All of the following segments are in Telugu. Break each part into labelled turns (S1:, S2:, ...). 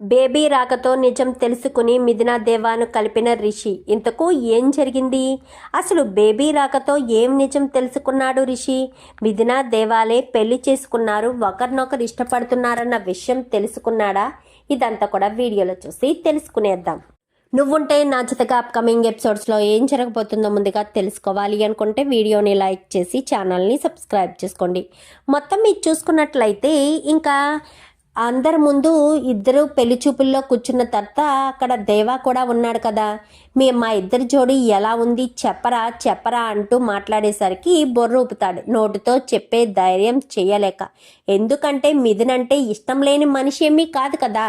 S1: బేబీ రాకతో నిజం తెలుసుకుని మిథునా దేవాను కలిపిన రిషి. ఇంతకు ఏం జరిగింది? అసలు బేబీ రాకతో ఏం నిజం తెలుసుకున్నాడు రిషి? మిథునా దేవాలే పెళ్ళి చేసుకున్నారు ఒకరినొకరు ఇష్టపడుతున్నారన్న విషయం తెలుసుకున్నాడా? ఇదంతా కూడా వీడియోలో చూసి తెలుసుకునేద్దాం. నువ్వుంటే నా జతగా అప్కమింగ్ ఎపిసోడ్స్లో ఏం జరగబోతుందో ముందుగా తెలుసుకోవాలి అనుకుంటే వీడియోని లైక్ చేసి ఛానల్ని సబ్స్క్రైబ్ చేసుకోండి. మొత్తం మీరు చూసుకున్నట్లయితే ఇంకా అందరి ముందు ఇద్దరు పెళ్ళి చూపుల్లో కూర్చున్న తర్వాత అక్కడ దేవా కూడా ఉన్నాడు కదా. మీ మా ఇద్దరి జోడి ఎలా ఉంది? చెప్పరా చెప్పరా అంటూ మాట్లాడేసరికి బొర్ర ఊపుతాడు. నోటితో చెప్పే ధైర్యం చేయలేక. ఎందుకంటే మిథునంటే ఇష్టం లేని మనిషి ఏమీ కాదు కదా.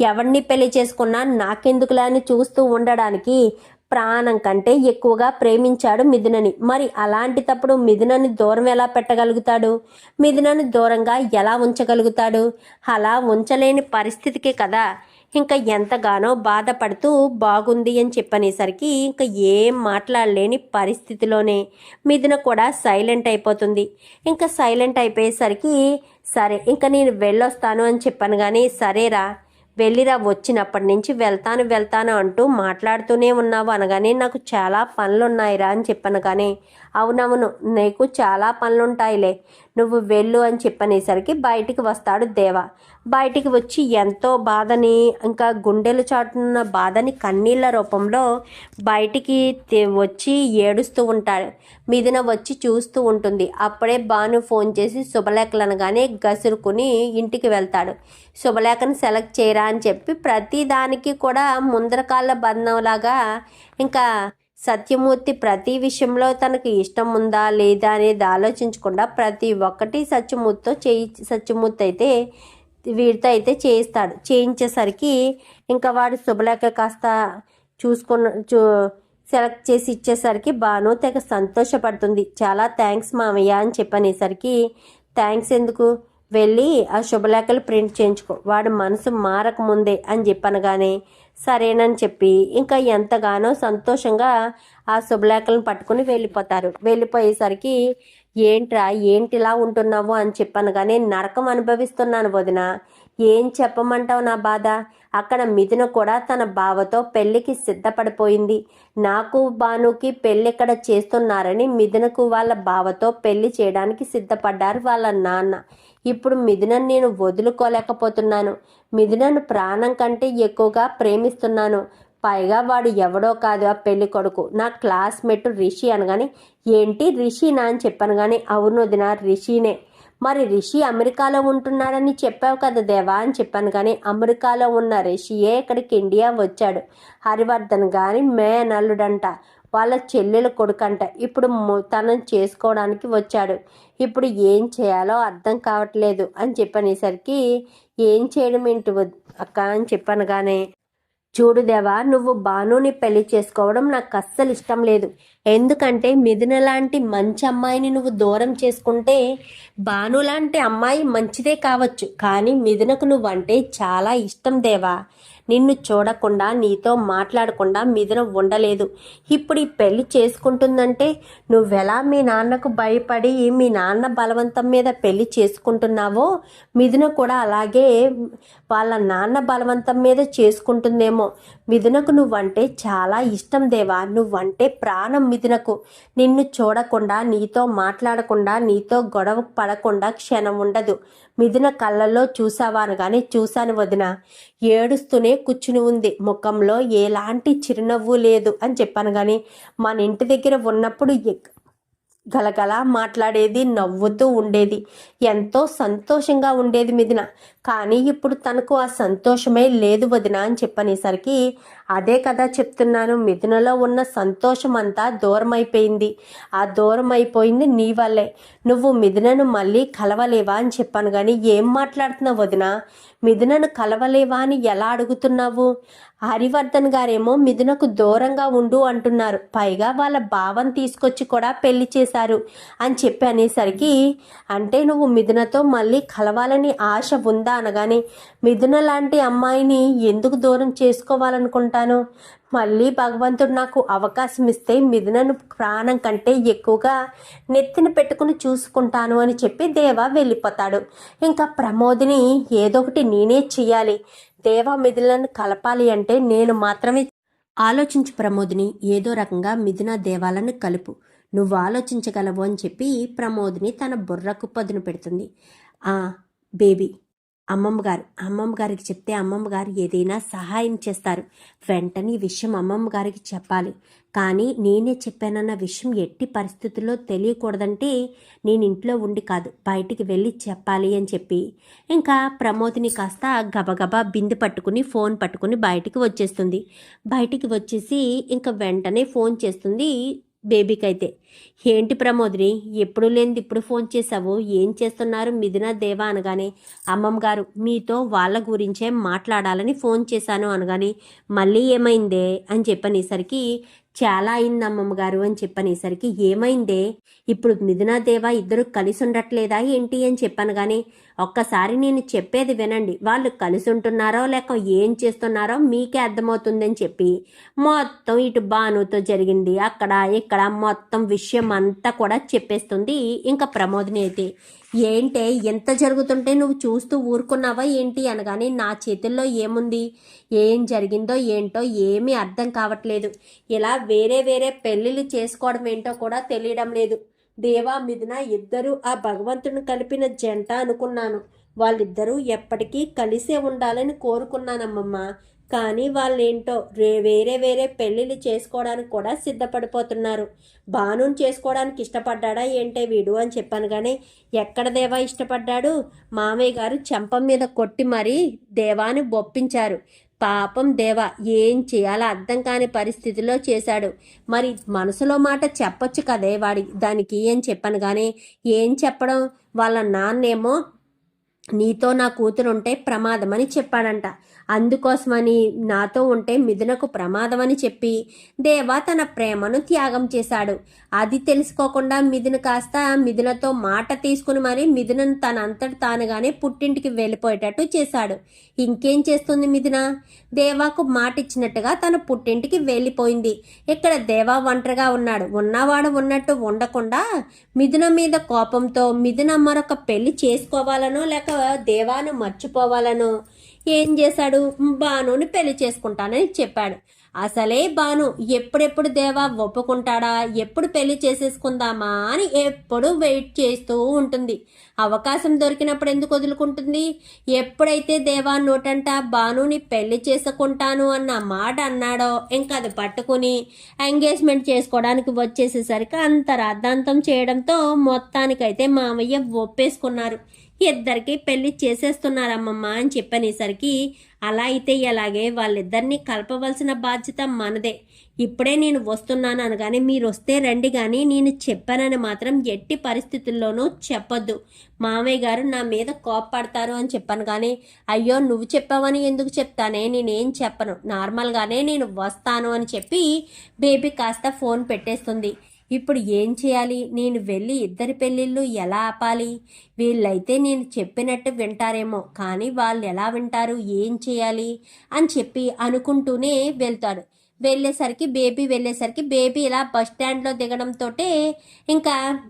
S1: ఎవరిని పెళ్ళి చేసుకున్నా నాకెందుకులా అని చూస్తూ ఉండడానికి ప్రాణం కంటే ఎక్కువగా ప్రేమించాడు మిథునని. మరి అలాంటి తప్పుడు మిథునని దూరం ఎలా పెట్టగలుగుతాడు? మిథునని దూరంగా ఎలా ఉంచగలుగుతాడు? అలా ఉంచలేని పరిస్థితికే కదా. ఇంకా ఎంతగానో బాధపడుతూ బాగుంది అని చెప్పనేసరికి ఇంకా ఏం మాట్లాడలేని పరిస్థితిలోనే మిథున కూడా సైలెంట్ అయిపోతుంది. ఇంకా సైలెంట్ అయిపోయేసరికి సరే ఇంకా నేను వెళ్ళొస్తాను అని చెప్పాను కానీ సరేరా. వెళ్ళిరా వచ్చినప్పటి నుంచి వెళ్తాను వెళ్తాను అంటూ మాట్లాడుతూనే ఉన్నావు అనగానే నాకు చాలా పనులున్నాయిరా అని చెప్పాను కానీ అవునవును నీకు చాలా పనులుంటాయిలే. నువ్వు వెళ్ళు అని చెప్పనేసరికి బయటికి వస్తాడు దేవ. బయటికి వచ్చి ఎంతో బాధని ఇంకా గుండెలు చాటున్న బాధని కన్నీళ్ళ రూపంలో బయటికి వచ్చి ఏడుస్తూ ఉంటాడు. మీదన వచ్చి చూస్తూ ఉంటుంది. అప్పుడే భాను ఫోన్ చేసి శుభలేఖలు అనగానే గసురుకుని ఇంటికి వెళ్తాడు. శుభలేఖను సెలెక్ట్ చేయరా అని చెప్పి ప్రతి దానికి కూడా ముందరకాళ్ళ బంధంలాగా ఇంకా సత్యమూర్తి ప్రతి విషయంలో తనకు ఇష్టం ఉందా లేదా అనేది ఆలోచించకుండా ప్రతి ఒక్కటి సత్యమూర్తితో చేయి సత్యమూర్తి అయితే వీడితో అయితే చేయిస్తాడు. చేయించేసరికి ఇంకా వాడు శుభలేఖ కాస్త చూసుకున్న చూ సెలెక్ట్ చేసి ఇచ్చేసరికి బాను తెగ సంతోషపడుతుంది. చాలా థ్యాంక్స్ మామయ్య అని చెప్పనేసరికి థ్యాంక్స్ ఎందుకు? వెళ్ళి ఆ శుభలేఖలు ప్రింట్ చేయించుకో. వాడు మనసు మారకముందే అని చెప్పనగానే సరేనని చెప్పి ఇంకా ఎంతగానో సంతోషంగా ఆ శుభలేఖలను పట్టుకుని వెళ్ళిపోతారు. వెళ్ళిపోయేసరికి ఏంట్రా ఏంటిలా ఉంటున్నావు అని చెప్పాను కానీ నరకం అనుభవిస్తున్నాను వదిన. ఏం చెప్పమంటావు నా బాధ? అక్కడ మిథున కూడా తన బావతో పెళ్ళికి సిద్ధపడిపోయింది. నాకు భానుకి పెళ్ళిక్కడ చేస్తున్నారని మిథునకు వాళ్ళ బావతో పెళ్ళి చేయడానికి సిద్ధపడ్డారు వాళ్ళ నాన్న. ఇప్పుడు మిథునను నేను వదులుకోలేకపోతున్నాను. మిథునను ప్రాణం కంటే ఎక్కువగా ప్రేమిస్తున్నాను. పైగా వాడు ఎవడో కాదు ఆ పెళ్ళి కొడుకు. నా క్లాస్మేట్ రిషి అనగాని ఏంటి రిషినా అని చెప్పాను కానీ అవును వదిన రిషినే. మరి రిషి అమెరికాలో ఉంటున్నాడని చెప్పావు కదా దేవా అని చెప్పాను కానీ అమెరికాలో ఉన్న రిషియే ఇక్కడికి ఇండియా వచ్చాడు. హరివర్ధన్ కానీ మేనల్లుడంట. వాళ్ళ చెల్లెల కొడుకంట. ఇప్పుడు తనం చేసుకోవడానికి వచ్చాడు. ఇప్పుడు ఏం చేయాలో అర్థం కావట్లేదు అని చెప్పనేసరికి ఏం చేయడం ఏంటి అక్క అని చెప్పనగానే కానీ చూడు దేవా నువ్వు బానుని పెళ్ళి చేసుకోవడం నాకు అస్సలు ఇష్టం లేదు. ఎందుకంటే మిథున లాంటి మంచి అమ్మాయిని నువ్వు దూరం చేసుకుంటే బాను లాంటి అమ్మాయి మంచిదే కావచ్చు. కానీ మిథునకు నువ్వంటే చాలా ఇష్టం దేవా. నిన్ను చూడకుండా నీతో మాట్లాడకుండా మీదన ఉండలేదు. ఇప్పుడు ఈ పెళ్ళి చేసుకుంటుందంటే నువ్వెలా మీ నాన్నకు భయపడి మీ నాన్న బలవంతం మీద పెళ్ళి చేసుకుంటున్నావో మిథున కూడా అలాగే వాళ్ళ నాన్న బలవంతం మీద చేసుకుంటుందేమో. మిథునకు నువ్వంటే చాలా ఇష్టం దేవా. నువ్వంటే ప్రాణం మిథునకు నిన్ను చూడకుండా నీతో మాట్లాడకుండా నీతో గొడవ పడకుండా క్షణం ఉండదు. మిథున కళ్ళల్లో చూసావా అనగానే చూశాను వదిన. ఏడుస్తూనే కూర్చుని ఉంది. ముఖంలో ఎలాంటి చిరునవ్వు లేదు అని చెప్పాను కానీ మన ఇంటి దగ్గర ఉన్నప్పుడు గలగల మాట్లాడేది నవ్వుతూ ఉండేది. ఎంతో సంతోషంగా ఉండేది మిదిన. కానీ ఇప్పుడు తనకు ఆ సంతోషమే లేదు వదిన అని చెప్పనేసరికి అదే కదా చెప్తున్నాను మిథునలో ఉన్న సంతోషం అంతా దూరం అయిపోయింది ఆ దూరం అయిపోయింది నీ వల్లే. నువ్వు మిథునను మళ్ళీ కలవలేవా అని చెప్పాను కానీ ఏం మాట్లాడుతున్నావు వదిన? మిథునను కలవలేవా అని ఎలా అడుగుతున్నావు? హరివర్ధన్ గారేమో మిథునకు దూరంగా ఉండు అంటున్నారు. పైగా వాళ్ళ భావం తీసుకొచ్చి కూడా పెళ్ళి చేశారు అని చెప్పి అనేసరికి అంటే నువ్వు మిథునతో మళ్ళీ కలవాలని ఆశ ఉందా అనగానే మిథున లాంటి అమ్మాయిని ఎందుకు దూరం చేస్తాను. మళ్ళీ భగవంతుడు నాకు అవకాశం ఇస్తే మిథునను ప్రాణం కంటే ఎక్కువగా నెత్తిన పెట్టుకుని చూసుకుంటాను అని చెప్పి దేవ వెళ్ళిపోతాడు. ఇంకా ప్రమోదిని ఏదో ఒకటి నేనే చెయ్యాలి. దేవా మిథులను కలపాలి అంటే నేను మాత్రమే ఆలోచించు ప్రమోదిని ఏదో రకంగా మిథున దేవాలను కలుపు. నువ్వు ఆలోచించగలవు అని చెప్పి ప్రమోదిని తన బుర్రకు పదును పెడుతుంది. ఆ బేబీ. అమ్మమ్మ గారు అమ్మమ్మ గారికి చెప్తే అమ్మమ్మ గారు ఏదైనా సహాయం చేస్తారు. వెంటనే ఈ విషయం అమ్మమ్మ గారికి చెప్పాలి. కానీ నేనే చెప్పానన్న విషయం ఎట్టి పరిస్థితుల్లో తెలియకూడదంటే నేను ఇంట్లో ఉండి కాదు బయటికి వెళ్ళి చెప్పాలి అని చెప్పి. ఇంకా ప్రమోద్ని కాస్త గబగబా బిందె పట్టుకుని ఫోన్ పట్టుకుని బయటికి వచ్చేస్తుంది. బయటికి వచ్చేసి ఇంకా వెంటనే ఫోన్ చేస్తుంది బేబీకి అయితే ఏంటి ప్రమోదిని? ఎప్పుడు లేనిది ఇప్పుడు ఫోన్ చేసావు ఏం చేస్తున్నారు మిథున దేవా అనగానే. అమ్మమ్మ గారు మీతో వాళ్ళ గురించే మాట్లాడాలని ఫోన్ చేశాను అనగానే. మళ్ళీ ఏమైందే? అని చెప్పనేసరికి చాలా అయింది అమ్మమ్మ గారు అని చెప్పనేసరికి ఏమైందే? ఇప్పుడు మిథున దేవా ఇద్దరు కలిసి ఉండట్లేదా ఏంటి అని చెప్పాను కానీ ఒక్కసారి నేను చెప్పేది వినండి. వాళ్ళు కలుసుంటున్నారో లేక ఏం చేస్తున్నారో మీకే అర్థమవుతుందని చెప్పి మొత్తం ఇటు బానుతో జరిగింది. అక్కడ ఇక్కడ మొత్తం విషయం అంతా కూడా చెప్పేస్తుంది ఇంకా ప్రమోదిని అయితే. ఏంటే ఎంత జరుగుతుంటే నువ్వు చూస్తూ ఊరుకున్నావా ఏంటి అనగానే నా చేతుల్లో ఏముంది? ఏం జరిగిందో ఏంటో ఏమీ అర్థం కావట్లేదు. ఇలా వేరే వేరే పెళ్ళిళ్ళు చేసుకోవడం ఏంటో కూడా తెలియడం లేదు. దేవా మిథున ఇద్దరు ఆ భగవంతుని కలిపిన జంట అనుకున్నాను. వాళ్ళిద్దరూ ఎప్పటికీ కలిసే ఉండాలని కోరుకున్నానమ్మమ్మ. కానీ వాళ్ళేంటో రే వేరే వేరే పెళ్ళిళ్ళు చేసుకోవడానికి కూడా సిద్ధపడిపోతున్నారు. బానుని చేసుకోవడానికి ఇష్టపడ్డాడా ఏంటే వీడు అని చెప్పాను కానీ ఎక్కడ దేవా ఇష్టపడ్డాడు? మామయ్య గారు చెంప మీద కొట్టి మరీ దేవాని బొప్పించారు. పాపం దేవా ఏం చేయాలో అర్థం కాని పరిస్థితిలో చేశాడు. మరి మనసులో మాట చెప్పొచ్చు కదే వాడి దానికి అని చెప్పాను కానీ ఏం చెప్పడం? వాళ్ళ నాన్నేమో నీతో నా కూతురుంటే ప్రమాదమని చెప్పాడంట. అందుకోసమని నాతో ఉంటే మిథునకు ప్రమాదమని చెప్పి దేవా తన ప్రేమను త్యాగం చేశాడు. అది తెలుసుకోకుండా మిథున కాస్త మిథునతో మాట తీసుకుని మరి మిథునను తనంతటి తానుగానే పుట్టింటికి వెళ్ళిపోయేటట్టు చేశాడు. ఇంకేం చేస్తుంది మిథున? దేవాకు మాట ఇచ్చినట్టుగా తన పుట్టింటికి వెళ్ళిపోయింది. ఇక్కడ దేవా ఒంటరిగా ఉన్నాడు. ఉన్నవాడు ఉన్నట్టు ఉండకుండా మిథున మీద కోపంతో మిథున మరొక పెళ్ళి చేసుకోవాలనో లేక దేవాను మర్చిపోవాలనో ఏం చేశాడు? బానుని పెళ్ళి చేసుకుంటానని చెప్పాడు. అసలే బాను ఎప్పుడెప్పుడు దేవా ఒప్పుకుంటాడా? ఎప్పుడు పెళ్ళి చేసేసుకుందామా అని ఎప్పుడు వెయిట్ చేస్తూ ఉంటుంది. అవకాశం దొరికినప్పుడు ఎందుకు వదులుకుంటుంది? ఎప్పుడైతే దేవా నోటంట బానుని పెళ్ళి చేసుకుంటాను అన్న మాట అన్నాడో ఇంకా అది పట్టుకుని ఎంగేజ్మెంట్ చేసుకోవడానికి వచ్చేసేసరికి అంత రాద్ధాంతం చేయడంతో మొత్తానికైతే మామయ్య ఒప్పేసుకున్నారు. ఇద్దరికి పెళ్ళి చేసేస్తున్నారమ్మమ్మ అని చెప్పనేసరికి అలా అయితే ఎలాగే వాళ్ళిద్దరినీ కలపవలసిన బాధ్యత మనదే. ఇప్పుడే నేను వస్తున్నాను అనగానే మీరు వస్తే రండి కానీ నేను చెప్పానని మాత్రం ఎట్టి పరిస్థితుల్లోనూ చెప్పొద్దు. మామయ్య గారు నా మీద కోప్పడతారు అని చెప్పాను కానీ అయ్యో నువ్వు చెప్పావని ఎందుకు చెప్తానే నేనేం చెప్పను. నార్మల్గానే నేను వస్తాను అని చెప్పి బేబీ కాస్త ఫోన్ పెట్టేస్తుంది. ఇప్పుడు ఏం చేయాలి? నేను వెళ్ళి ఇద్దరి పెళ్ళిళ్ళు ఎలా ఆపాలి? వీళ్ళైతే నేను చెప్పినట్టు వింటారేమో కానీ వాళ్ళు ఎలా వింటారు? ఏం చేయాలి? అని చెప్పి అనుకుంటూనే వెళ్తాడు. వెళ్ళేసరికి బేబీ వెళ్ళేసరికి బేబీ ఇలా బస్ స్టాండ్లో దిగడంతో ఇంకా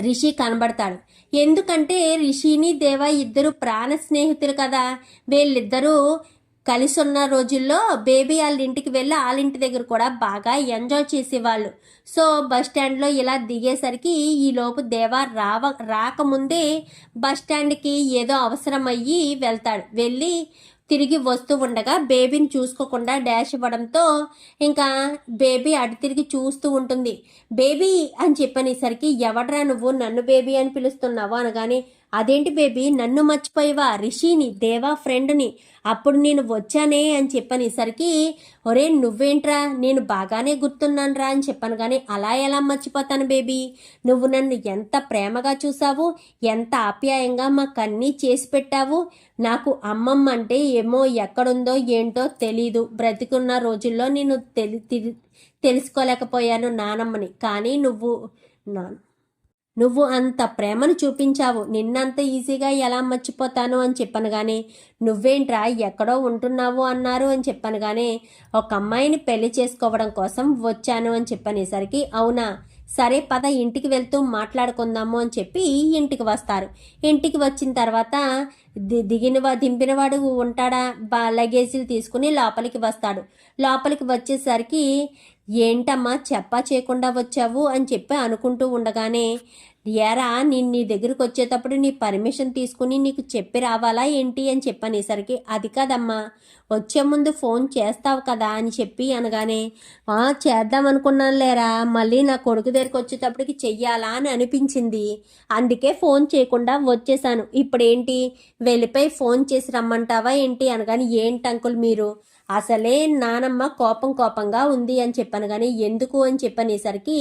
S1: రిషి కనబడతాడు. ఎందుకంటే రిషిని దేవ ఇద్దరు ప్రాణ స్నేహితులు కదా. వీళ్ళిద్దరూ కలిసి ఉన్న రోజుల్లో బేబీ వాళ్ళ ఇంటికి వెళ్ళి వాళ్ళ ఇంటి దగ్గర కూడా బాగా ఎంజాయ్ చేసేవాళ్ళు. సో బస్ స్టాండ్లో ఇలా దిగేసరికి ఈలోపు దేవా రావ రాకముందే బస్ స్టాండ్కి ఏదో అవసరం అయ్యి వెళ్తాడు. వెళ్ళి తిరిగి వస్తూ ఉండగా బేబీని చూసుకోకుండా డాష్ ఇవ్వడంతో ఇంకా బేబీ అటు తిరిగి చూస్తూ ఉంటుంది. బేబీ అని చెప్పనేసరికి ఎవడరా నువ్వు నన్ను బేబీ అని పిలుస్తున్నావు అనగానే అదేంటి బేబీ? నన్ను మర్చిపోయేవా? రిషిని దేవా ఫ్రెండ్ని. అప్పుడు నేను వచ్చానే అని చెప్పనేసరికి ఒరే నువ్వేంట్రా? నేను బాగానే గుర్తున్నానురా అని చెప్పాను కానీ అలా ఎలా మర్చిపోతాను బేబీ? నువ్వు నన్ను ఎంత ప్రేమగా చూసావు? ఎంత ఆప్యాయంగా మాకన్నీ చేసి పెట్టావు? నాకు అమ్మమ్మ అంటే ఏమో ఎక్కడుందో ఏంటో తెలీదు. బ్రతికున్న రోజుల్లో నేను తెలి తెలి- తెలుసుకోలేకపోయాను నానమ్మని. కానీ నువ్వు నా నువ్వు అంత ప్రేమను చూపించావు. నిన్నంత ఈజీగా ఎలా మర్చిపోతాను అని చెప్పాను కానీ నువ్వేంట్రా ఎక్కడో ఉంటున్నావు అన్నారు అని చెప్పాను కానీ ఒక అమ్మాయిని పెళ్ళి చేసుకోవడం కోసం వచ్చాను అని చెప్పనేసరికి అవునా? సరే పద ఇంటికి వెళ్తూ మాట్లాడుకుందాము అని చెప్పి ఇంటికి వస్తారు. ఇంటికి వచ్చిన తర్వాత ది- దిగిన దింపినవాడు ఉంటాడా? బా లగేజీలు తీసుకుని లోపలికి వస్తాడు. లోపలికి వచ్చేసరికి ఏంటమ్మా చెప్పా చేయకుండా వచ్చావు? అని చెప్పి అనుకుంటూ ఉండగానే ఏరా నేను నీ దగ్గరికి వచ్చేటప్పుడు నీ పర్మిషన్ తీసుకుని నీకు చెప్పి రావాలా ఏంటి అని చెప్పనేసరికి అది కాదమ్మా వచ్చే ముందు ఫోన్ చేస్తావు కదా అని చెప్పి అనగానే చేద్దాం అనుకున్నాను లేరా మళ్ళీ నా కొడుకు దగ్గరికి వచ్చేటప్పటికి చెయ్యాలా అని అనిపించింది. అందుకే ఫోన్ చేయకుండా వచ్చేసాను. ఇప్పుడేంటి వెళ్ళిపోయి ఫోన్ చేసి రమ్మంటావా ఏంటి అనగాని ఏంటి అంకుల్ మీరు? అసలే నానమ్మ కోపం కోపంగా ఉంది అని చెప్పాను కానీ ఎందుకు అని చెప్పనేసరికి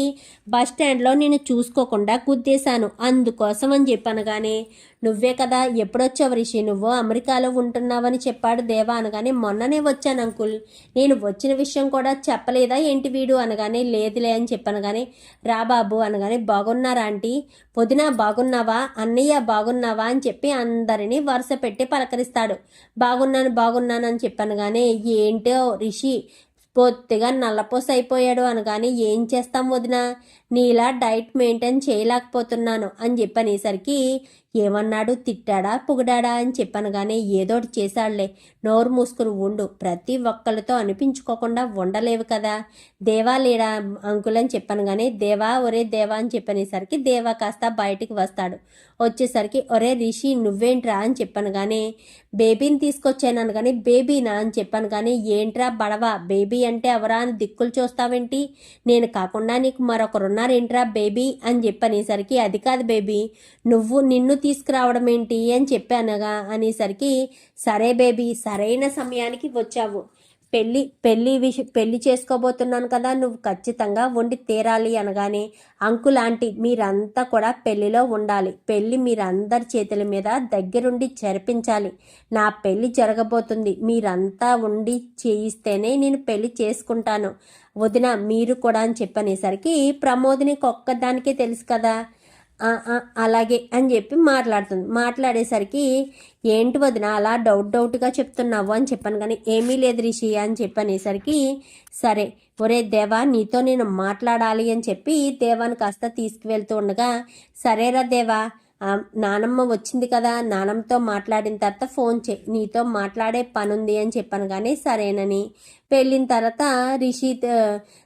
S1: బస్ స్టాండ్లో నేను చూసుకోకుండా గుద్దేశాను అందుకోసం అని చెప్పాను కానీ నువ్వే కదా ఎప్పుడొచ్చావు రిషి? నువ్వు అమెరికాలో ఉంటున్నావని చెప్పాడు దేవా అనగానే మొన్ననే వచ్చాను అంకుల్. నేను వచ్చిన విషయం కూడా చెప్పలేదా ఏంటి వీడు? అనగానే లేదులే అని చెప్పాను కానీ రా బాబు అనగానే బాగున్నారా ఆంటీ? పొదిన బాగున్నావా? అన్నయ్య బాగున్నావా? అని చెప్పి అందరినీ వరుస పెట్టి పలకరిస్తాడు. బాగున్నాను బాగున్నాను అని చెప్పాను కానీ ఏంటో రిషి పొత్తిగా నల్లపోస అయిపోయాడు అనగానే ఏం చేస్తాం వదిన? నీలా డైట్ మెయింటైన్ చేయలేకపోతున్నాను అని చెప్పనేసరికి ఏమన్నాడు? తిట్టాడా? పొగిడాడా? అని చెప్పాను కానీ ఏదోటి చేశాడులే. నోరు మూసుకుని ఉండు. ప్రతి ఒక్కరితో అనిపించుకోకుండా ఉండలేవు కదా. దేవా లేడా అంకుల్ అని చెప్పాను కానీ దేవా ఒరే దేవా అని చెప్పనేసరికి దేవా కాస్త బయటికి వస్తాడు. వచ్చేసరికి ఒరే రిషి నువ్వేంట్రా? అని చెప్పాను కానీ బేబీని తీసుకొచ్చాను కానీ బేబీనా? అని చెప్పాను కానీ ఏంట్రా బడవ? బేబీ అంటే ఎవరా అని దిక్కులు చూస్తావేంటి? నేను కాకుండా నీకు మరొకరున్నారేంట్రా బేబీ? అని చెప్పనేసరికి అది కాదు బేబీ నువ్వు నిన్ను తీసుకురావడం ఏంటి అని చెప్పానుగా అనేసరికి సరే బేబీ సరైన సమయానికి వచ్చావు. పెళ్ళి పెళ్ళి విష పెళ్ళి చేసుకోబోతున్నాను కదా నువ్వు ఖచ్చితంగా వండి తీరాలి అనగానే అంకుల్ ఆంటీ మీరంతా కూడా పెళ్ళిలో ఉండాలి. పెళ్ళి మీరందరి చేతుల మీద దగ్గరుండి జరిపించాలి. నా పెళ్ళి జరగబోతుంది. మీరంతా ఉండి చేయిస్తేనే నేను పెళ్ళి చేసుకుంటాను. వదిన మీరు కూడా అని చెప్పనేసరికి ప్రమోదిని ఒక్కదానికే తెలుసు కదా. అలాగే అని చెప్పి మాట్లాడుతుంది. మాట్లాడేసరికి ఏంటి వదిన అలా డౌట్ డౌట్గా చెప్తున్నావు అని చెప్పాను కానీ ఏమీ లేదు రిషి అని చెప్పనేసరికి సరే ఒరే దేవా నీతో నేను మాట్లాడాలి అని చెప్పి దేవాని కాస్త తీసుకువెళ్తూ ఉండగా సరేరా దేవా నానమ్మ వచ్చింది కదా నానమ్మతో మాట్లాడిన తర్వాత ఫోన్ చే నీతో మాట్లాడే పని ఉంది అని చెప్పాను కానీ సరేనని పెళ్ళిన తర్వాత రిషి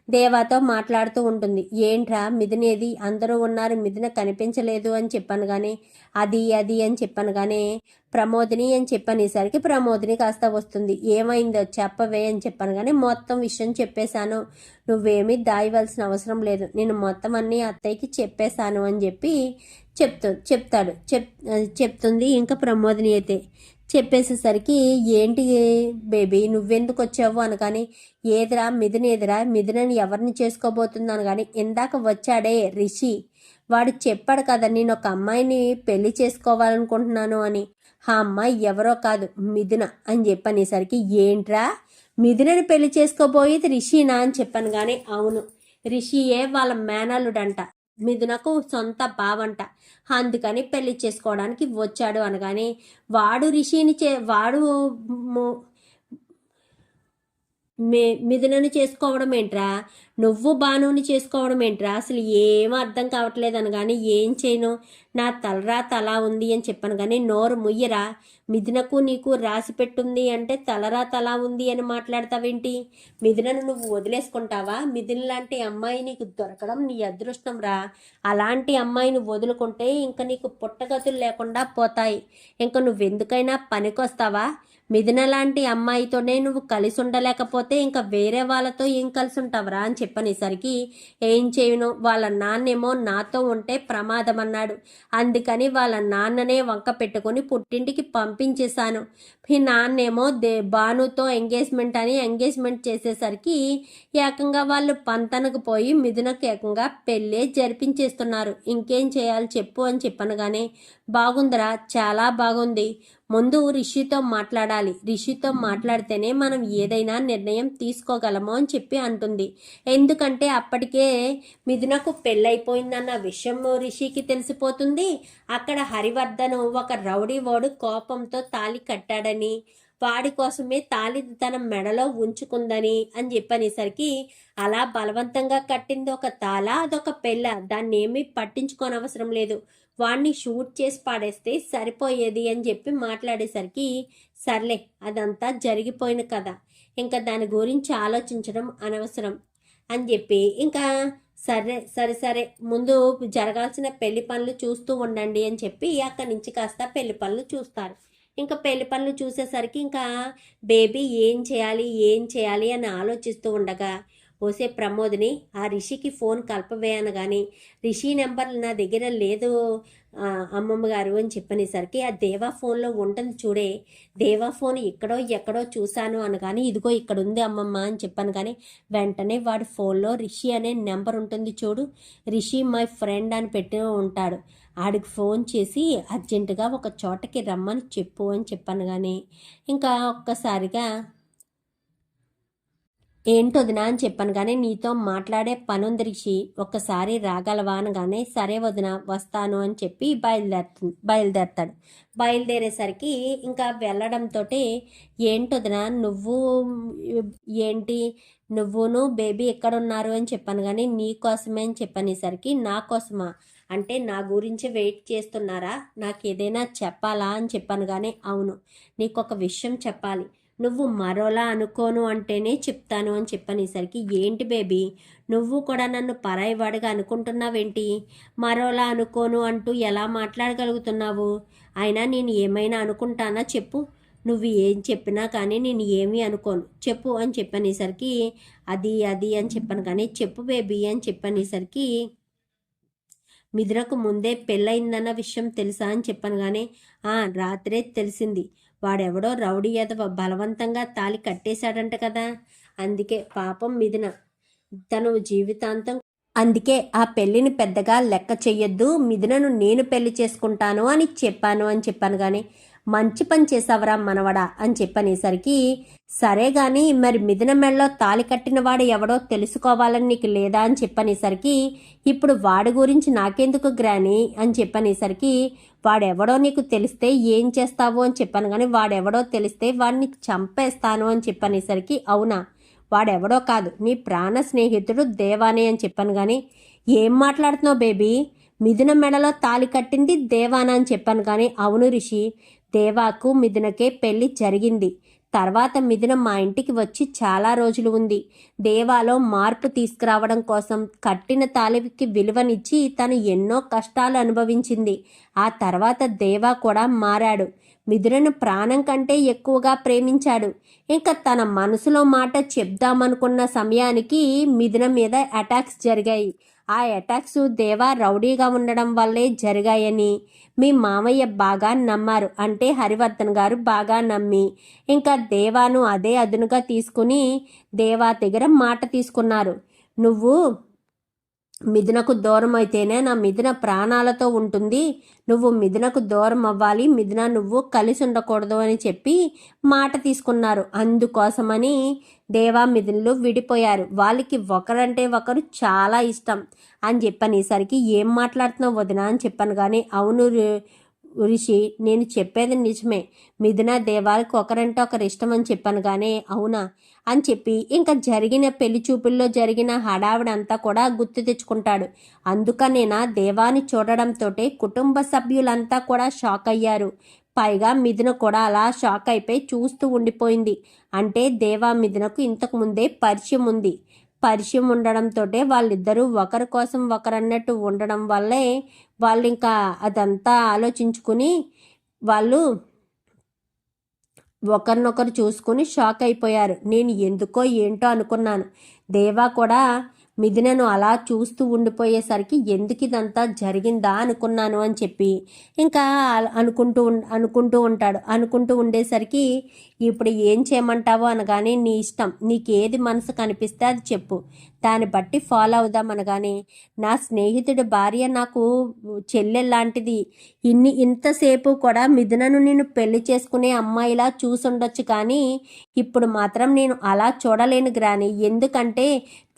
S1: దేవాతో మాట్లాడుతూ ఉంటుంది. ఏంట్రా మిథునేది? అందరూ ఉన్నారు మిథున కనిపించలేదు అని చెప్పాను కానీ అది అది అని చెప్పాను కానీ ప్రమోదిని అని చెప్పనేసరికి ప్రమోదిని కాస్త వస్తుంది. ఏమైందో చెప్పవే అని చెప్పాను కానీ మొత్తం విషయం చెప్పేశాను. నువ్వేమీ దాయవలసిన అవసరం లేదు. నేను మొత్తం అన్నీ అత్తయ్యకి చెప్పేశాను అని చెప్పి చెప్తూ చెప్తాడు. చెప్ చెప్తుంది. ఇంకా ప్రమోదిని అయితే చెప్పేసేసరికి ఏంటి బేబీ నువ్వెందుకు వచ్చావు అనగానే ఏదిరా మిథున ఎదురా మిథునని ఎవరిని చేసుకోబోతుంది? కానీ ఇందాక వచ్చాడే రిషి. వాడు చెప్పాడు కదా నేను ఒక అమ్మాయిని పెళ్ళి చేసుకోవాలనుకుంటున్నాను అని. ఆ అమ్మాయి ఎవరో కాదు మిథున. అని చెప్పనేసరికి ఏంట్రా? మిథునని పెళ్ళి చేసుకోబోయేది రిషినా? అని చెప్పాను కానీ అవును. రిషియే వాళ్ళ మేనల్లుడంట. మిథునకు సొంత బావంట. అందుకని పెళ్ళి చేసుకోవడానికి వచ్చాడు అనగానే వాడు రిషిని చే వాడు మే మిథునని చేసుకోవడం ఏంట్రా? నువ్వు బాణువుని చేసుకోవడం ఏంట్రా? అసలు ఏం అర్థం కావట్లేదు అనగాని ఏం చేయను? నా తలరా తలా ఉంది అని చెప్పాను కానీ నోరు ముయ్యరా? మిథునకు నీకు రాసి పెట్టుంది అంటే తలరా తలా ఉంది అని మాట్లాడతావేంటి? మిథునను నువ్వు వదిలేసుకుంటావా? మిథున లాంటి అమ్మాయి నీకు దొరకడం నీ అదృష్టం రా. అలాంటి అమ్మాయిని వదులుకుంటే ఇంకా నీకు పుట్టగతులు లేకుండా పోతాయి. ఇంకా నువ్వెందుకైనా పనికొస్తావా? మిథున లాంటి అమ్మాయితోనే నువ్వు కలిసి ఉండలేకపోతే ఇంకా వేరే వాళ్ళతో ఏం కలిసి ఉంటావురా అని చెప్పనేసరికి ఏం చేయను వాళ్ళ నాన్నేమో నాతో ఉంటే ప్రమాదం అన్నాడు అందుకని వాళ్ళ నాన్ననే వంక పెట్టుకొని పుట్టింటికి పంపించేశాను. మీ నాన్నేమో దే భానుతో ఎంగేజ్మెంట్ అని ఎంగేజ్మెంట్ చేసేసరికి ఏకంగా వాళ్ళు పంతనకు పోయి మిథునకు ఏకంగా పెళ్ళే జరిపించేస్తున్నారు. ఇంకేం చేయాలి చెప్పు అని చెప్పనగానే బాగుందిరా చాలా బాగుంది. ముందు రిషితో మాట్లాడాలి. రిషితో మాట్లాడితేనే మనం ఏదైనా నిర్ణయం తీసుకోగలము అని చెప్పి అంటుంది. ఎందుకంటే అప్పటికే మిథునకు పెళ్ళైపోయిందన్న విషయం రిషికి తెలిసిపోతుంది. అక్కడ హరివర్ధను ఒక రౌడీ వాడు కోపంతో తాలి కట్టాడని వాడి కోసమే తాళి తన మెడలో ఉంచుకుందని అని చెప్పనేసరికి అలా బలవంతంగా కట్టింది ఒక తాళ అదొక పెళ్ళ. దాన్ని ఏమీ పట్టించుకోనవసరం లేదు. వాడిని షూట్ చేసి పాడేస్తే సరిపోయేది అని చెప్పి మాట్లాడేసరికి సర్లే అదంతా జరిగిపోయిన కదా ఇంకా దాని గురించి ఆలోచించడం అనవసరం అని చెప్పి ఇంకా సరే సరే సరే ముందు జరగాల్సిన పెళ్ళి పనులు చూస్తూ ఉండండి అని చెప్పి అక్కడి నుంచి కాస్త పెళ్ళి పనులు చూస్తారు. ఇంకా పెళ్ళి పనులు చూసేసరికి ఇంకా బేబీ ఏం చేయాలి ఏం చేయాలి అని ఆలోచిస్తూ ఉండగా ఓసే ప్రమోద్ని ఆ రిషికి ఫోన్ కలపవే అనగాని రిషి నెంబర్ నా దగ్గర లేదు అమ్మమ్మ గారు అని చెప్పనేసరికి ఆ దేవా ఫోన్లో ఉంటుంది చూడే దేవా ఫోన్ ఎక్కడో ఎక్కడో చూశాను అనగాని ఇదిగో ఇక్కడ ఉంది అమ్మమ్మ అని చెప్పాను కానీ వెంటనే వాడి ఫోన్లో రిషి అనే నెంబర్ ఉంటుంది చూడు రిషి మై ఫ్రెండ్ అని పెట్టి ఉంటాడు. ఆడికి ఫోన్ చేసి అర్జెంటుగా ఒక చోటకి రమ్మని చెప్పు అని చెప్పాను కానీ ఇంకా ఒక్కసారిగా ఏంటొదినా అని చెప్పాను కానీ నీతో మాట్లాడే పనుంది రిషి ఒక్కసారి రాగలవా అనగానే సరే వదిన వస్తాను అని చెప్పి బయలుదేరుతు బయలుదేరతాడు. బయలుదేరేసరికి ఇంకా వెళ్ళడంతో ఏంటొదిన నువ్వు ఏంటి నువ్వును బేబీ ఎక్కడున్నారు అని చెప్పాను కానీ నీ కోసమే అని చెప్పనేసరికి నా కోసమా అంటే నా గురించి వెయిట్ చేస్తున్నారా? నాకు ఏదైనా చెప్పాలా అని చెప్పాను కానీ అవును. నీకు ఒక విషయం చెప్పాలి. నువ్వు మరోలా అనుకోను అంటేనే చెప్తాను అని చెప్పనేసరికి ఏంటి బేబీ? నువ్వు కూడా నన్ను పరాయివాడిగా అనుకుంటున్నావేంటి? మరోలా అనుకోను అంటూ ఎలా మాట్లాడగలుగుతున్నావు? అయినా నేను ఏమైనా అనుకుంటానా చెప్పు. నువ్వు ఏం చెప్పినా కానీ నేను ఏమీ అనుకోను. చెప్పు అని చెప్పనేసరికి అది అది అని చెప్పాను కానీ చెప్పు బేబీ అని చెప్పనేసరికి మిథునకు ముందే పెళ్ళయిందన్న విషయం తెలుసా అని చెప్పాను కానీ ఆ రాత్రే తెలిసింది. వాడెవడో రౌడీ యదవ బలవంతంగా తాలి కట్టేశాడంట కదా. అందుకే పాపం మిథున. తను జీవితాంతం అందుకే ఆ పెళ్ళిని పెద్దగా లెక్క చెయ్యొద్దు. మిథునను నేను పెళ్ళి చేసుకుంటాను అని చెప్పాను అని చెప్పాను కానీ మంచి పని చేసావరా మనవడా అని చెప్పనేసరికి సరే గాని మరి మిథున మెళ్ళలో తాలి కట్టిన వాడు ఎవడో తెలుసుకోవాలని నీకు లేదా అని చెప్పనేసరికి ఇప్పుడు వాడి గురించి నాకెందుకు గ్రాని అని చెప్పనేసరికి వాడెవడో నీకు తెలిస్తే ఏం చేస్తావు అని చెప్పాను కానీ వాడెవడో తెలిస్తే వాడిని చంపేస్తాను అని చెప్పనేసరికి అవునా? వాడెవడో కాదు నీ ప్రాణ స్నేహితుడు దేవానే అని చెప్పాను కానీ ఏం మాట్లాడుతున్నావు బేబీ? మిథున మెడలో తాలి కట్టింది దేవానా అని చెప్పాను కానీ అవును రిషి దేవాకు మిథునకే పెళ్ళి జరిగింది. తర్వాత మిథున మా ఇంటికి వచ్చి చాలా రోజులు ఉంది. దేవాలో మార్పు తీసుకురావడం కోసం కట్టిన తాలికి విలువనిచ్చి తను ఎన్నో కష్టాలు అనుభవించింది. ఆ తర్వాత దేవా కూడా మారాడు. మిథునను ప్రాణం కంటే ఎక్కువగా ప్రేమించాడు. ఇంకా తన మనసులో మాట చెప్దామనుకున్న సమయానికి మిథున మీద అటాక్స్ జరిగాయి. ఆ అటాక్స్ దేవా రౌడీగా ఉండడం వల్లే జరిగాయని మీ మామయ్య బాగా నమ్మారు. అంటే హరివర్ధన్ గారు బాగా నమ్మి ఇంకా దేవాను అదే అదునుగా తీసుకుని దేవా దగ్గర మాట తీసుకున్నారు. నువ్వు మిథునకు దూరం అయితేనే నా మిథున ప్రాణాలతో ఉంటుంది. నువ్వు మిథునకు దూరం అవ్వాలి. మిథున నువ్వు కలిసి ఉండకూడదు అని చెప్పి మాట తీసుకున్నారు. అందుకోసమని దేవా మిథునులు విడిపోయారు. వాళ్ళకి ఒకరంటే ఒకరు చాలా ఇష్టం అని చెప్పనేసరికి ఏం మాట్లాడుతున్నావు వదిన అని చెప్పాను కానీ అవును గురించి నేను చెప్పేది నిజమే. మిథున దేవాలకు ఒకరంటే ఒకరు ఇష్టం అని చెప్పాను కానీ అవునా? అని చెప్పి ఇంకా జరిగిన పెళ్ళి చూపుల్లో జరిగిన హడావిడంతా కూడా గుర్తు తెచ్చుకుంటాడు. అందుకనేనా దేవాన్ని చూడడంతో కుటుంబ సభ్యులంతా కూడా షాక్ అయ్యారు. పైగా మిథున కూడా అలా షాక్ అయిపోయి చూస్తూ ఉండిపోయింది. అంటే దేవా మిథునకు ఇంతకు ముందే పరిచయం ఉంది. పరిచయం ఉండడంతో వాళ్ళిద్దరూ ఒకరి కోసం ఒకరన్నట్టు ఉండడం వల్లే వాళ్ళు ఇంకా అదంతా ఆలోచించుకుని వాళ్ళు ఒకరినొకరు చూసుకుని షాక్ అయిపోయారు. నేను ఎందుకో ఏంటో అనుకున్నాను. దేవా కూడా మిథునను అలా చూస్తూ ఉండిపోయేసరికి ఎందుకు ఇదంతా జరిగిందా అనుకున్నాను అని చెప్పి ఇంకా అనుకుంటూ ఉం- అనుకుంటూ ఉంటాడు. అనుకుంటూ ఉండేసరికి ఇప్పుడు ఏం చేయమంటావో అనగానే నీ ఇష్టం. నీకు ఏది మనసు కనిపిస్తే అది చెప్పు. దాన్ని బట్టి ఫాలో అవుదామనగానే నా స్నేహితుడి భార్య నాకు చెల్లె లాంటిది ఇన్ని ఇంతసేపు కూడా మిథునను నేను పెళ్ళి చేసుకునే అమ్మాయిలా చూసుండొచ్చు కానీ ఇప్పుడు మాత్రం నేను అలా చూడలేను గ్రాని. ఎందుకంటే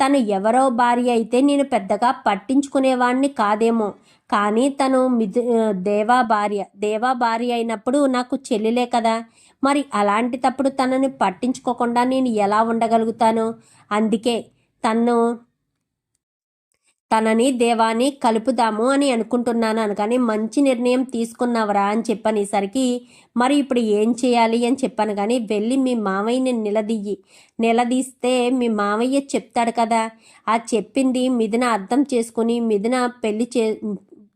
S1: తను ఎవరో భార్య అయితే నేను పెద్దగా పట్టించుకునేవాణ్ణి కాదేమో. కానీ తను మిథు దేవా భార్య దేవా భార్య అయినప్పుడు నాకు చెల్లిలే కదా. మరి అలాంటి తప్పుడు తనని పట్టించుకోకుండా నేను ఎలా ఉండగలుగుతాను? అందుకే తన్ను తనని దేవాన్ని కలుపుదాము అని అనుకుంటున్నాను అనగానే మంచి నిర్ణయం తీసుకున్నావరా అని చెప్పనేసరికి మరి ఇప్పుడు ఏం చేయాలి అని చెప్పాను కానీ వెళ్ళి మీ మామయ్యని నిలదీయి. నిలదీస్తే మీ మామయ్య చెప్తాడు కదా. ఆ చెప్పింది మిథున అర్థం చేసుకుని మిథున పెళ్ళి చే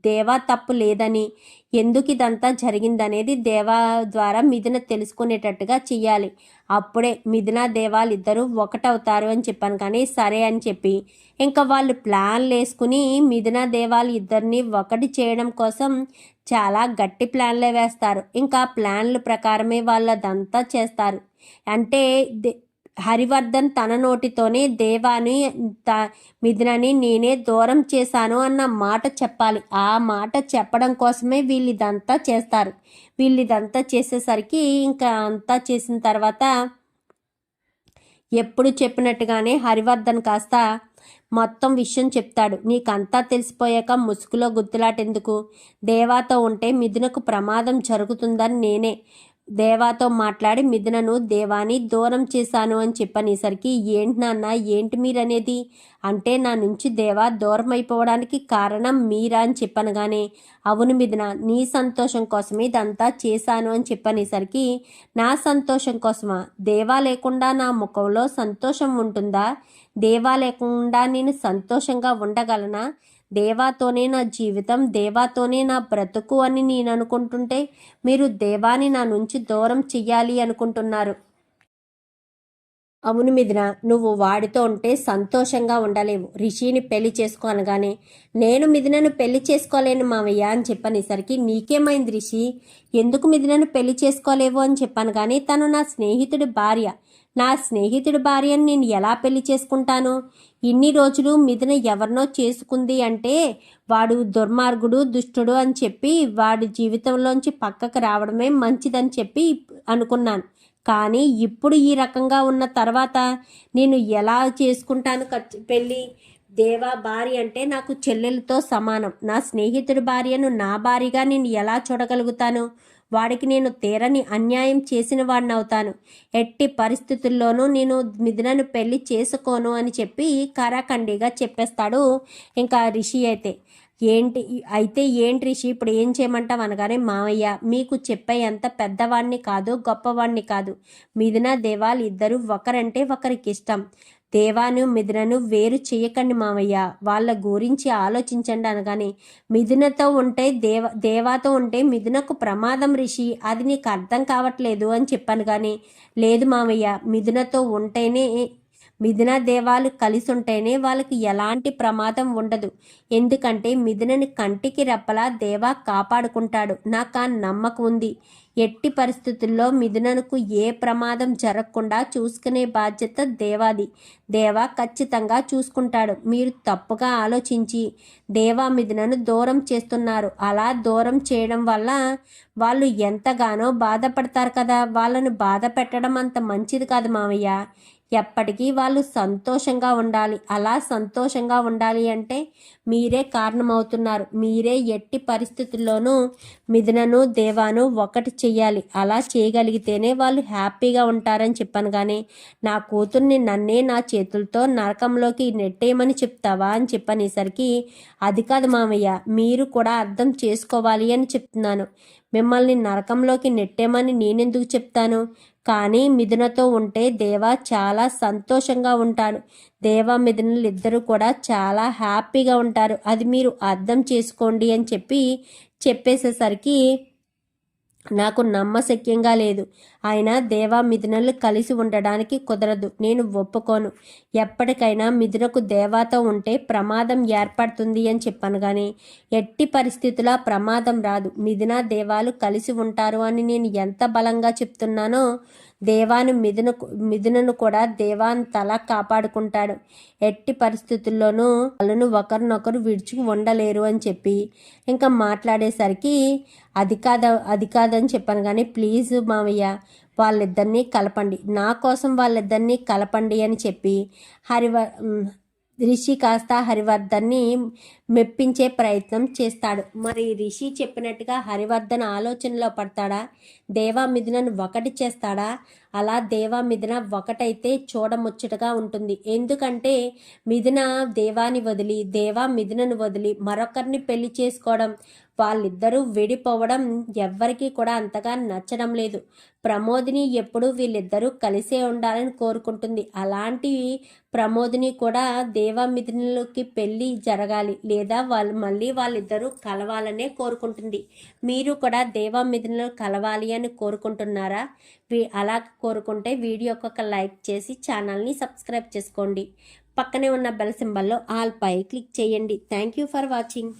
S1: దేవా తప్పు లేదని. ఎందుకు ఇదంతా జరిగిందనేది దేవా ద్వారా మిథున తెలుసుకునేటట్టుగా చెయ్యాలి. అప్పుడే మిథున దేవాలు ఇద్దరు ఒకటవుతారు అని చెప్పాను కానీ సరే అని చెప్పి ఇంకా వాళ్ళు ప్లాన్లు వేసుకుని మిథున దేవాలు ఇద్దరిని ఒకటి చేయడం కోసం చాలా గట్టి ప్లాన్లే వేస్తారు. ఇంకా ప్లాన్ల ప్రకారమే వాళ్ళదంతా చేస్తారు. అంటే హరివర్ధన్ తన నోటితోనే దేవాని త మిథునని నేనే దూరం చేశాను అన్న మాట చెప్పాలి. ఆ మాట చెప్పడం కోసమే వీళ్ళు ఇదంతా చేస్తారు. వీళ్ళు ఇదంతా చేసేసరికి ఇంకా అంతా చేసిన తర్వాత ఎప్పుడు చెప్పినట్టుగానే హరివర్ధన్ కాస్త మొత్తం విషయం చెప్తాడు. నీకంతా తెలిసిపోయాక ముసుగులో గుర్తులాటెందుకు దేవాతో ఉంటే మిథునకు ప్రమాదం జరుగుతుందని నేనే. దేవాతో మాట్లాడి మిథునను దేవాని దూరం చేశాను అని చెప్పనేసరికి ఏంటి నాన్న ఏంటి మీరనేది? అంటే నా నుంచి దేవా దూరం అయిపోవడానికి కారణం మీరా అని చెప్పనగానే అవును మిథున నీ సంతోషం కోసమే ఇదంతా చేశాను అని చెప్పనేసరికి నా సంతోషం కోసమా? దేవా లేకుండా నా ముఖంలో సంతోషం ఉంటుందా? దేవా లేకుండా నేను సంతోషంగా ఉండగలనా? దేవాతోనే నా జీవితం దేవాతోనే నా బ్రతుకు అని నేను అనుకుంటుంటే మీరు దేవాని నా నుంచి దూరం చెయ్యాలి అనుకుంటున్నారు. అవును మిథున నువ్వు వాడితో ఉంటే సంతోషంగా ఉండలేవు. రిషిని పెళ్ళి చేసుకో అనగానే నేను మిథునను పెళ్ళి చేసుకోలేను మావయ్య అని చెప్పనేసరికి నీకేమైంది రిషి? ఎందుకు మిథునను పెళ్ళి చేసుకోలేవు అని చెప్పాను కానీ తను నా స్నేహితుడి భార్య నా స్నేహితుడి భార్యను నేను ఎలా పెళ్ళి చేసుకుంటాను? ఇన్ని రోజులు మిథున ఎవరినో చేసుకుంది అంటే వాడు దుర్మార్గుడు దుష్టుడు అని చెప్పి వాడి జీవితంలోంచి పక్కకు రావడమే మంచిదని చెప్పి అనుకున్నాను. కానీ ఇప్పుడు ఈ రకంగా ఉన్న తర్వాత నేను ఎలా చేసుకుంటాను ఖర్చు పెళ్ళి? దేవా భార్య అంటే నాకు చెల్లెలతో సమానం. నా స్నేహితుడి భార్యను నా భార్యగా నేను ఎలా చూడగలుగుతాను? వాడికి నేను తీరని అన్యాయం చేసిన వాడిని అవుతాను ఎట్టి పరిస్థితుల్లోనూ నేను మిథునను పెళ్ళి చేసుకోను అని చెప్పి కరాఖండిగా చెప్పేస్తాడు ఇంకా రిషి అయితే. ఏంటి అయితే ఏంటి రిషి ఇప్పుడు ఏం చేయమంటావు అనగానే మావయ్య మీకు చెప్పేంత పెద్దవాడిని కాదు గొప్పవాడిని కాదు. మిథున దేవాలు ఇద్దరు ఒకరంటే ఒకరికి ఇష్టం. దేవాను మిథునను వేరు చేయకండి మావయ్య. వాళ్ళ గురించి ఆలోచించండి అనగానే మిథునతో ఉంటే దేవ దేవాతో ఉంటే మిథునకు ప్రమాదం రిషి అది నీకు అర్థం కావట్లేదు అని చెప్పాను కానీ లేదు మావయ్య మిథునతో ఉంటేనే మిథున దేవాలు కలిసి ఉంటేనే వాళ్ళకి ఎలాంటి ప్రమాదం ఉండదు. ఎందుకంటే మిథునని కంటికి రెప్పలా దేవా కాపాడుకుంటాడు. నాకు ఆ నమ్మకం ఉంది. ఎట్టి పరిస్థితుల్లో మిథునకు ఏ ప్రమాదం జరగకుండా చూసుకునే బాధ్యత దేవాది. దేవా ఖచ్చితంగా చూసుకుంటాడు. మీరు తప్పుగా ఆలోచించి దేవా మిథునను దూరం చేస్తున్నారు. అలా దూరం చేయడం వల్ల వాళ్ళు ఎంతగానో బాధపడతారు కదా. వాళ్ళను బాధ పెట్టడం అంత మంచిది కాదు మావయ్య ఎప్పటికీ వాళ్ళు సంతోషంగా ఉండాలి. అలా సంతోషంగా ఉండాలి అంటే మీరే కారణమవుతున్నారు. మీరే ఎట్టి పరిస్థితుల్లోనూ మిథునను దేవాను ఒకటి చెయ్యాలి. అలా చేయగలిగితేనే వాళ్ళు హ్యాపీగా ఉంటారని చెప్పాను కానీ నా కూతుర్ని నన్నే నా చేతులతో నరకంలోకి నెట్టేయమని చెప్తావా అని చెప్పనేసరికి అది కాదు మామయ్య మీరు కూడా అర్థం చేసుకోవాలి అని చెప్తున్నాను. మిమ్మల్ని నరకంలోకి నెట్టేమని నేనెందుకు చెప్తాను? కానీ మిథునతో ఉంటే దేవ చాలా సంతోషంగా ఉంటాడు. దేవ మిథునులు ఇద్దరు కూడా చాలా హ్యాపీగా ఉంటారు. అది మీరు అర్థం చేసుకోండి అని చెప్పి చెప్పేసేసరికి నాకు నమ్మశక్యంగా లేదు. ఆయన దేవా మిథునలు కలిసి ఉండడానికి కుదరదు. నేను ఒప్పుకోను. ఎప్పటికైనా మిథునకు దేవాతో ఉంటే ప్రమాదం ఏర్పడుతుంది అని చెప్పాను కానీ ఎట్టి పరిస్థితుల ప్రమాదం రాదు. మిథున దేవాలు కలిసి ఉంటారు అని నేను ఎంత బలంగా చెప్తున్నానో దేవాను మిథున మిథునను కూడా దేవాన్ తల కాపాడుకుంటాడు. ఎట్టి పరిస్థితుల్లోనూ వాళ్ళను ఒకరినొకరు విడిచి ఉండలేరు అని చెప్పి ఇంకా మాట్లాడేసరికి అది కాద అది కాదని చెప్పాను కానీ ప్లీజ్ మామయ్య వాళ్ళిద్దరినీ కలపండి. నా కోసం వాళ్ళిద్దరినీ కలపండి అని చెప్పి హరివ రిషి కాస్త హరివర్ధన్ని మెప్పించే ప్రయత్నం చేస్తాడు. మరి రిషి చెప్పినట్టుగా హరివర్ధన్ ఆలోచనలో పడతాడా? దేవా మిథునను ఒకటి చేస్తాడా? అలా దేవా మిథున ఒకటైతే చూడముచ్చటగా ఉంటుంది. ఎందుకంటే మిథున దేవాని వదిలి దేవా మిథునను వదిలి మరొకరిని పెళ్ళి చేసుకోవడం వాళ్ళిద్దరూ విడిపోవడం ఎవ్వరికీ కూడా అంతగా నచ్చడం లేదు. ప్రమోదిని ఎప్పుడూ వీళ్ళిద్దరూ కలిసే ఉండాలని కోరుకుంటుంది. అలాంటి ప్రమోదిని కూడా దేవామిథునులకి పెళ్ళి జరగాలి లేదా వాళ్ళు మళ్ళీ వాళ్ళిద్దరూ కలవాలనే కోరుకుంటుంది. మీరు కూడా దేవామిథునులు కలవాలి అని కోరుకుంటున్నారా? అలా కోరుకుంటే వీడియోకి ఒక లైక్ చేసి ఛానల్ని సబ్స్క్రైబ్ చేసుకోండి. పక్కనే ఉన్న బెల్ సింబల్లో ఆల్ పై క్లిక్ చేయండి. Thank you for watching.